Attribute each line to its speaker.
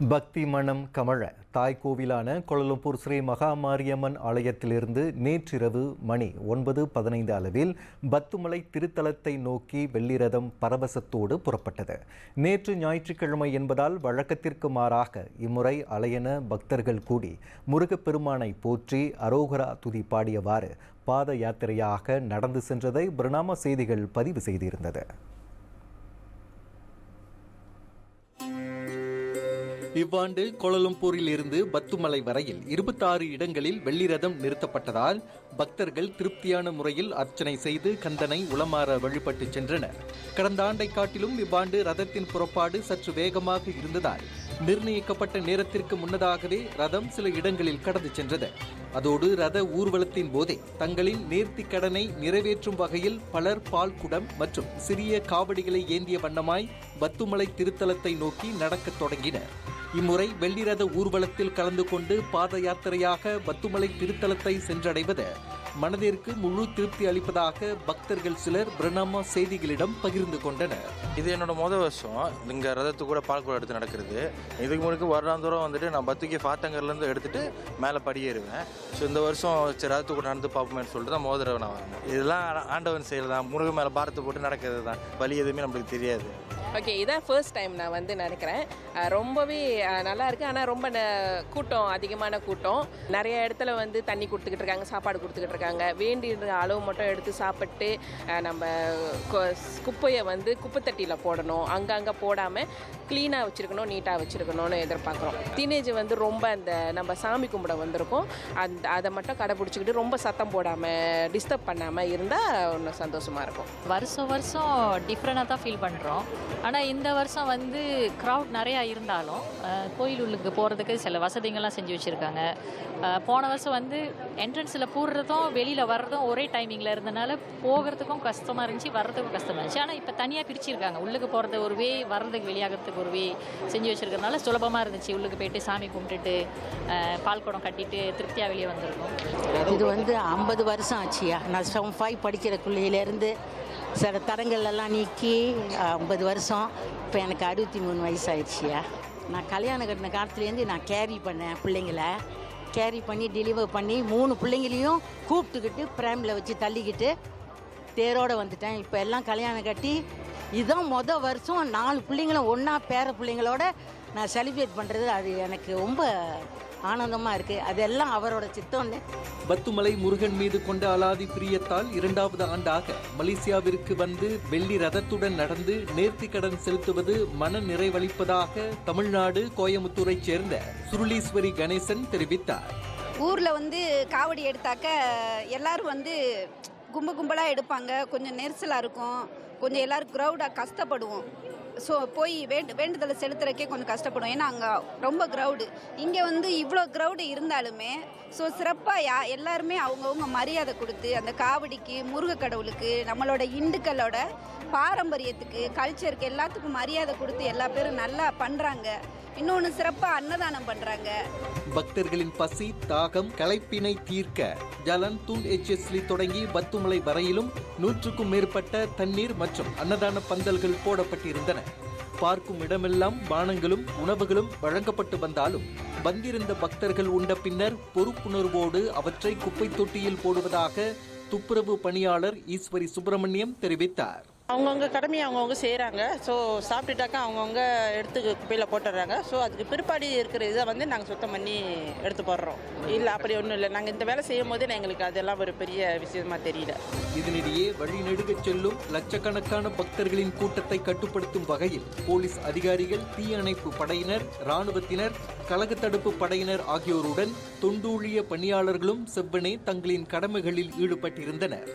Speaker 1: பக்தி மனம் கமழ. தாய் கோவிலான கொலலும்பூர் ஸ்ரீ மகாமாரியம்மன் ஆலயத்திலிருந்து நேற்றிரவு மணி ஒன்பது பதினைந்து அளவில் பத்துமலை திருத்தலத்தை நோக்கி வெள்ளிரதம் பரவசத்தோடு புறப்பட்டது. நேற்று ஞாயிற்றுக்கிழமை என்பதால் வழக்கத்திற்கு மாறாக இம்முறை அலையன பக்தர்கள் கூடி முருகப்பெருமானை போற்றி அரோகரா துதி பாடியவாறு பாத யாத்திரையாக நடந்து சென்றதை பிரணாம செய்திகள் பதிவு செய்திருந்தது. இவ்வாண்டு கோலலம்பூரில் இருந்து பத்துமலை வரையில் இருபத்தாறு இடங்களில் வெள்ளிரதம் நிறுத்தப்பட்டதால் பக்தர்கள் திருப்தியான முறையில் அர்ச்சனை செய்து கந்தனை உளமாற வழிபட்டு சென்றனர். கடந்த ஆண்டை காட்டிலும் இவ்வாண்டு ரதத்தின் புறப்பாடு சற்று வேகமாக இருந்ததால் நிர்ணயிக்கப்பட்ட நேரத்திற்கு முன்னதாகவே ரதம் சில இடங்களில் கடந்து சென்றது. அதோடு ரத ஊர்வலத்தின் போதே தங்களின் நேர்த்திக் கடனை நிறைவேற்றும் வகையில் பலர் பால் குடம் மற்றும் சிறிய காவடிகளை ஏந்திய வண்ணமாய் பத்துமலை திருத்தலத்தை நோக்கி நடக்கத் தொடங்கினர். இம்முறை வெள்ளிரத ஊர்வலத்தில் கலந்து கொண்டு பாத யாத்திரையாக பத்துமலை திருத்தலத்தை சென்றடைவது மனதிற்கு முழு திருப்தி அளிப்பதாக பக்தர்கள் சிலர் பிரணாமா செய்திகளிடம் பகிர்ந்து கொண்டனர்.
Speaker 2: இது என்னோட மொதல் வருஷம். இங்கே ரதத்து கூட பால்குடம் எடுத்து நடக்கிறது. இதுக்கு முன்னாடி வருடாந்தோறும் வந்துட்டு நான் பத்துக்கு ஃபாத்தங்கர்லேருந்து எடுத்துட்டு மேலே படியேறுவேன். ஸோ இந்த வருஷம் சரி ரதத்து கூட நடந்து பார்ப்போமேன்னு சொல்லிட்டு தான் மோதிர நான் வரேன் இதெல்லாம் ஆண்டவன் செயல் தான் முருகன் மேலே பாரத்தை போட்டு நடக்கிறது தான் வழி எதுவுமே நம்மளுக்கு தெரியாது.
Speaker 3: ஓகே இதான் ஃபர்ஸ்ட் டைம் நான் வந்து நினைக்கிறேன். ரொம்பவே நல்லா இருக்குது ஆனால் ரொம்ப ந- கூட்டம் அதிகமான கூட்டம். நிறைய இடத்துல வந்து தண்ணி கொடுத்துக்கிட்டு இருக்காங்க சாப்பாடு கொடுத்துக்கிட்டு இருக்காங்க. வேண்டிய அளவு மட்டும் எடுத்து சாப்பிட்டு நம்ம குப்பையை வந்து குப்பைத்தட்டியில் போடணும். அங்கங்கே போடாமல் க்ளீனாக வச்சுருக்கணும் நீட்டாக வச்சுருக்கணும்னு எதிர்பார்க்குறோம். டீனேஜ் வந்து ரொம்ப அந்த நம்ம சாமி கும்பிட வந்திருக்கோம். அந்த அதை மட்டும் கடைப்பிடிச்சிக்கிட்டு ரொம்ப சத்தம் போடாமல் டிஸ்டர்ப் பண்ணாமல் இருந்தால் இன்னும் சந்தோஷமாக இருக்கும்.
Speaker 4: வருஷம் வருஷம் டிஃப்ரெண்டாக தான் ஃபீல் பண்ணுறோம் ஆனால் இந்த வருஷம் வந்து க்ரௌட் நிறையா இருந்தாலும் கோயில் உள்ளுக்கு போகிறதுக்கு சில வசதிகள்லாம் செஞ்சு வச்சுருக்காங்க. போன வருஷம் வந்து என்ட்ரன்ஸில் போடுறதும் வெளியில் வர்றதும் ஒரே டைமிங்கில் இருந்தனால போகிறதுக்கும் கஷ்டமாக இருந்துச்சு வர்றதுக்கும் கஷ்டமாக இருந்துச்சு. ஆனால் இப்போ தனியாக பிரிச்சிருக்காங்க. உள்ளுக்கு போகிறது ஒரு வே வர்றதுக்கு வெளியாகிறதுக்கு ஒரு வே செஞ்சு வச்சுருக்கறனால சுலபமாக இருந்துச்சு. உள்ளுக்கு போயிட்டு சாமி கும்பிட்டுட்டு பால் குடம் கட்டிட்டு திருப்தியாக வெளியே வந்திருக்கோம்.
Speaker 5: இது வந்து ஐம்பது வருஷம் ஆச்சுயா? நான் செவன் ஃபைவ் படிக்கிற குள்ளையிலேருந்து சில தடங்கள் எல்லாம் நீக்கி ஐம்பது வருஷம். இப்போ எனக்கு அறுபத்தி மூணு வயசு ஆயிடுச்சியா நான் கல்யாணம் கட்டின காலத்துலேருந்து நான் கேரி பண்ணேன் பிள்ளைங்கள. கேரி பண்ணி டெலிவர் பண்ணி மூணு பிள்ளைங்களையும் கூப்பிட்டுக்கிட்டு பிரேமில் வச்சு தள்ளிக்கிட்டு தேரோடு வந்துட்டேன். இப்போ எல்லாம் கல்யாணம் கட்டி இதுதான் மொதல் வருஷம் நாலு பிள்ளைங்களும் ஒன்றா பேர பிள்ளைங்களோட நான் செலிப்ரேட் பண்ணுறது அது எனக்கு ரொம்ப ஆனந்தமாக இருக்குது அதெல்லாம் அவரோட சித்தம்னு.
Speaker 1: பத்துமலை முருகன் மீது கொண்ட அலாதி பிரியத்தால் இரண்டாவது ஆண்டாக மலேசியாவிற்கு வந்து வெள்ளி ரதத்துடன் நடந்து நேர்த்திக் கடன் செலுத்துவது மன நிறைவளிப்பதாக தமிழ்நாடு கோயமுத்தூரைச் சேர்ந்த சுருளீஸ்வரி கணேசன் தெரிவித்தார்.
Speaker 6: ஊரில் வந்து காவடி எடுத்தாக்க எல்லாரும் வந்து கும்ப கும்பலாக எடுப்பாங்க. கொஞ்சம் நெரிசலாக இருக்கும். கொஞ்சம் எல்லாரும் க்ரௌடாக கஷ்டப்படுவோம். ஸோ போய் வேண்டு வேண்டுதலை செலுத்துறக்கே கொஞ்சம் கஷ்டப்படும். ஏன்னா அங்கே ரொம்ப க்ரௌடு இங்கே வந்து இவ்வளோ க்ரௌடு இருந்தாலுமே ஸோ சிறப்பாக யா எல்லாருமே அவங்கவுங்க மரியாதை கொடுத்து அந்த காவடிக்கு முருக கடவுளுக்கு நம்மளோட இந்துக்களோட பாரம்பரியத்துக்கு கல்ச்சருக்கு எல்லாத்துக்கும் மரியாதை கொடுத்து எல்லா பேரும் நல்லா பண்ணுறாங்க இன்னொன்று சிறப்பாக அன்னதானம் பண்ணுறாங்க
Speaker 1: பக்தர்களின் பசி தாகம் களைப்பினை தீர்க்க ஜலன் தூண் எச்எஸ்லி தொடங்கி பத்துமலை வரையிலும் நூற்றுக்கும் மேற்பட்ட தண்ணீர் மற்றும் அன்னதான பந்தல்கள் போடப்பட்டிருந்தன. பார்க்கும் இடமெல்லாம் பானங்களும் உணவுகளும் வழங்கப்பட்டு வந்தாலும் வந்திருந்த பக்தர்கள் உண்ட பின்னர் பொறுப்புணர்வோடு அவற்றை குப்பை தொட்டியில் போடுவதாக துப்புரவு பணியாளர் ஈஸ்வரி சுப்பிரமணியம் தெரிவித்தார்.
Speaker 7: அவங்கவுங்க கடமையை அவங்கவுங்க செய்கிறாங்க ஸோ சாப்பிட்டுட்டாக்கா அவங்கவுங்க எடுத்து குப்பையில் போட்டுடுறாங்க ஸோ அதுக்கு பிற்பாடு இருக்கிற இதை வந்து நாங்கள் சுத்தம் பண்ணி எடுத்து போடுறோம். இல்லை அப்படி ஒன்றும் இல்லை. நாங்கள் இந்த வேலை செய்யும் போதே எங்களுக்கு அதெல்லாம் ஒரு பெரிய விஷயமா தெரியல.
Speaker 1: இதனிடையே வழி நெடுக செல்லும் லட்சக்கணக்கான பக்தர்களின் கூட்டத்தை கட்டுப்படுத்தும் வகையில் போலீஸ் அதிகாரிகள் தீயணைப்பு படையினர் ராணுவத்தினர் கழக தடுப்பு படையினர் ஆகியோருடன் தொண்டூழிய பணியாளர்களும் செவ்வனே தங்களின் கடமைகளில் ஈடுபட்டிருந்தனர்.